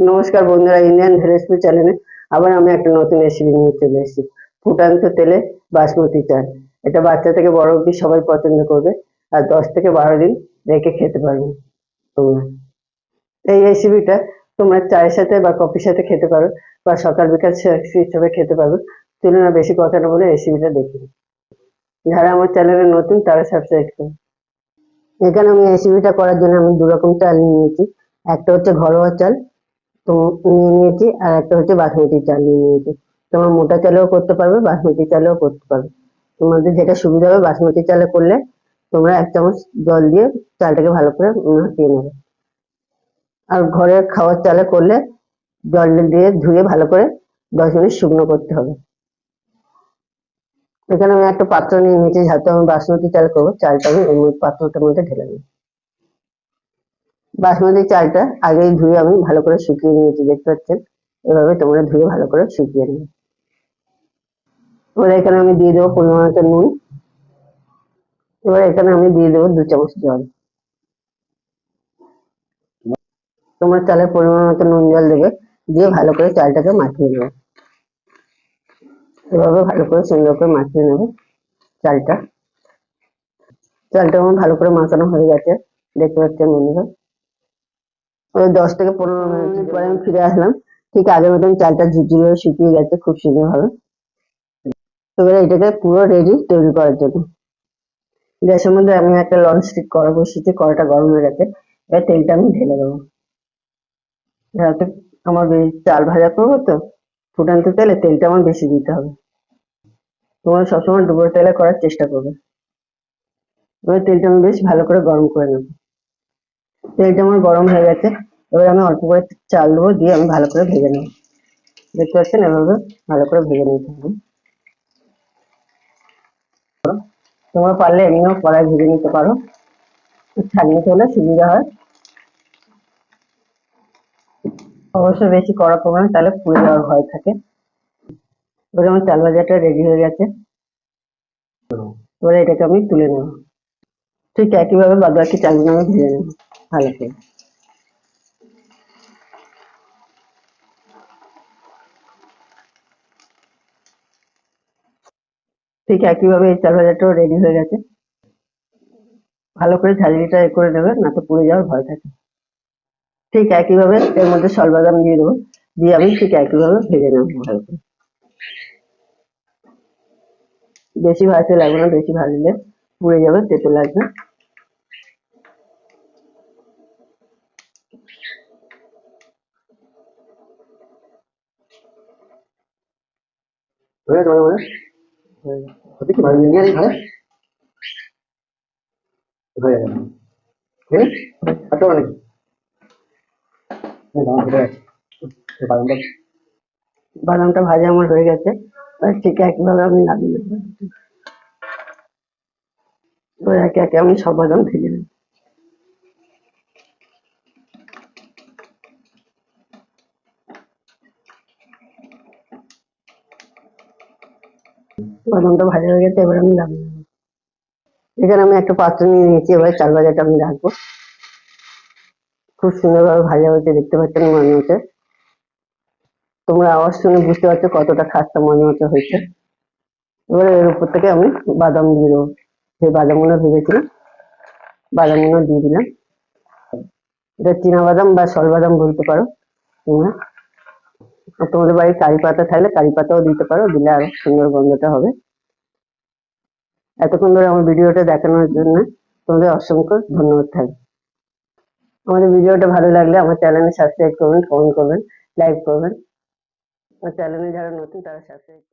নমস্কার বন্ধুরা, Indian recipe চ্যানেলে আবার আমি একটা নতুন রেসিপি নিয়ে চলে এসেছি। ফুটান্ত তেলে বাসমতি চাল। এটা বাচ্চা থেকে বড় অবধি সবাই পছন্দ করবে আর দশ থেকে বারো দিন রেখে খেতে পারবে তোমরা। এই রেসিপিটা তোমরা চায়ের সাথে বা কফির সাথে খেতে পারো বা সকাল, বিকাল হিসেবে খেতে পারবে চলুন না বেশি কথা না বলে রেসিপিটা দেখি যারা আমার চ্যানেলে নতুন তারা সাবস্ক্রাইব করুন এখানে আমি রেসিপিটা করার জন্য আমি দু রকম চাল নিয়েছি। একটা হচ্ছে ঘরোয়া চাল তো নিয়ে নিয়েছি, আর একটা হচ্ছে বাসমতি চাল নিয়ে নিয়েছি। তোমরা মোটা চালেও করতে পারবে, বাসমতি চালেও করতে পারবে। তোমাদের যেটা সুবিধা হবে, বাসমতি চালে করলে তোমরা এক চামচ জল দিয়ে চালটাকে ভালো করে মাখিয়ে নেবে। আর ঘরের খাওয়ার চালে করলে জল দিয়ে ধুয়ে ভালো করে দশ মিনিট শুকনো করতে হবে। এখানে আমি একটা পাত্র নিয়ে নিয়েছি, যাতে আমি বাসমতি চাল করব, চালটা আমি পাত্রটার মধ্যে ঢেলে নেব। বাসমতি চালটা আগেই ধুয়ে আমি ভালো করে শুকিয়ে নিয়েছি, দেখতে পাচ্ছেন? এভাবে তোমরা ধুয়ে ভালো করে শুকিয়ে নেবে এবার এখানে আমি দিয়ে দেবো পরিমাণ মতো নুন। এবার এখানে আমি দিয়ে দেবো দু চামচ জল। তোমরা চালের পরিমাণ মতো নুন জল দেবে, দিয়ে ভালো করে চালটাকে মাখিয়ে নেবে। এভাবে ভালো করে সুন্দর করে মাখিয়ে নেবে চালটা। চালটা আমার ভালো করে মাখানো হয়ে গেছে, দেখতে পাচ্ছেন বন্ধুরা? দশ থেকে পনেরো মিনিট পরে আমি ফিরে আসলাম। ঠিক আগের মতন চালটা ঝুরঝুরে শুকিয়ে গেছে খুব সুন্দর ভাবে। এবারে এটাকে পুরো রেডি তৈরি করার জন্য। গ্যাসের মধ্যে আমি একটা লং স্টিক কড়া বসিয়েছি কড়াটা গরম হয়ে গেছে। এবার তেলটা আমি ঢেলে দেবো। যাতে আমার চাল ভাজা করব তো ফুটান্ত তেলে তেলটা আমার বেশি দিতে হবে। তোমরা সবসময় ডুবো তেলে করার চেষ্টা করবে। এবার তেলটা আমি বেশ ভালো করে গরম করে নেব। তেলটা আমার গরম হয়ে গেছে। এবার আমি অল্প করে চাল দেবো দিয়ে আমি ভালো করে ভেজে নেব। দেখতে পাচ্ছেন? এভাবে ভালো করে ভেজে নিতে হবে। তোমরা পারলে এমনিও কড়াই ভেজে নিতে পারো। ছাড়িয়ে হলে সুবিধা হয়। অবশ্যই বেশি কড়া করবে না তাহলে পুড়ে যাওয়ার ভয় থাকে। এবার আমার চাল ভাজাটা রেডি হয়ে গেছে। এবারে এটাকে আমি তুলে নেব। ঠিক একইভাবে বাদ বাকি চালগুলো আমি ভেজে নেব। ভালো করে ঠিক একইভাবে এই চাল ভাজাটাও রেডি হয়ে গেছে। ভালো করে ঝালিটা এ করে নেবে, না তো পুড়ে যাওয়ার ভয় থাকে। ঠিক একইভাবে এর মধ্যে সলবাদাম দিয়ে দেবো। দিয়ে আমি ঠিক একইভাবে ভেজে নেব ভালো করে। বেশি ভাজতে লাগবে না, বেশি ভাজলে পুড়ে যাবে, তেতো লাগবে। হয়ে গেছে ভাই হয়ে হ্যাঁ বাদামটা বাদামটা ভাজা আমার হয়ে গেছে ঠিক একইভাবে আমি নামিয়ে একে একে আমি সব বাদাম ভেজে নেব বাদামটা ভাজা হয়ে গেছে, এবার আমি নামিয়ে নেব। এখানে আমি একটা পাত্র নিয়ে নিয়েছি, এবার চাল ভাজাটা আমি রাখব। খুব সুন্দরভাবে ভাজা হয়েছে, দেখতে পাচ্ছেন মনে হচ্ছে? তোমরা আওয়াজ শুনে বুঝতে পারছ কতটা খাস্তা মনে হচ্ছে হয়েছে। এবার এর উপর থেকে আমি বাদাম দিয়ে দেবো। যে বাদামগুলো ভেজেছিলাম, বাদামগুলো দিয়ে দিলাম। এটা চীনা বাদাম বা সল বাদাম বলতে পারো তোমরা। তোমাদের বাড়ির কারি পাতা থাকলে কারি পাতাও দিতে পারো, দিলে আরও সুন্দর গন্ধটা হবে। এতক্ষণ ধরে আমার ভিডিওটা দেখানোর জন্য তোমাদের অসংখ্য ধন্যবাদ থাকবে। আমাদের ভিডিওটা ভালো লাগলে আমার চ্যানেলে সাবস্ক্রাইব করবেন কমেন্ট করবেন লাইক করবেন। আমার চ্যানেলে যারা নতুন তারা সাবস্ক্রাইব